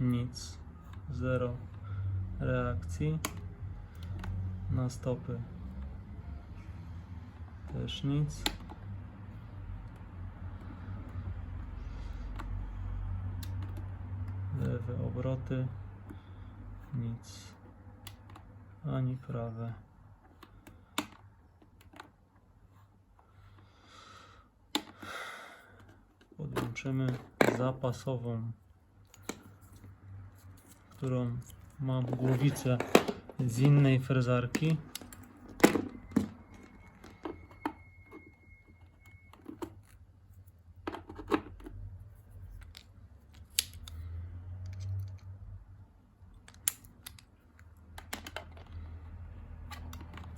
nic. Zero reakcji. Na stopy też nic. Lewe obroty. Nic. Ani prawe. Podłączymy zapasową, którą mam głowicę z innej frezarki.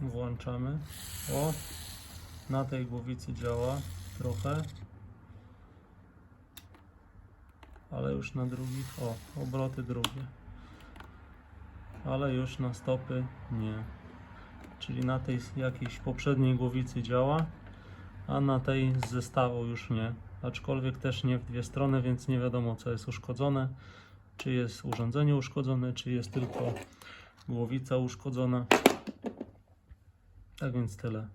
Włączamy. O, na tej głowicy działa trochę. Ale już na drugich, o, obroty drugie. Ale już na stopy nie. Czyli na tej jakiejś poprzedniej głowicy działa, a na tej z zestawu już nie. Aczkolwiek też nie w dwie strony, więc nie wiadomo co jest uszkodzone. Czy jest urządzenie uszkodzone, czy jest tylko głowica uszkodzona. Tak więc tyle.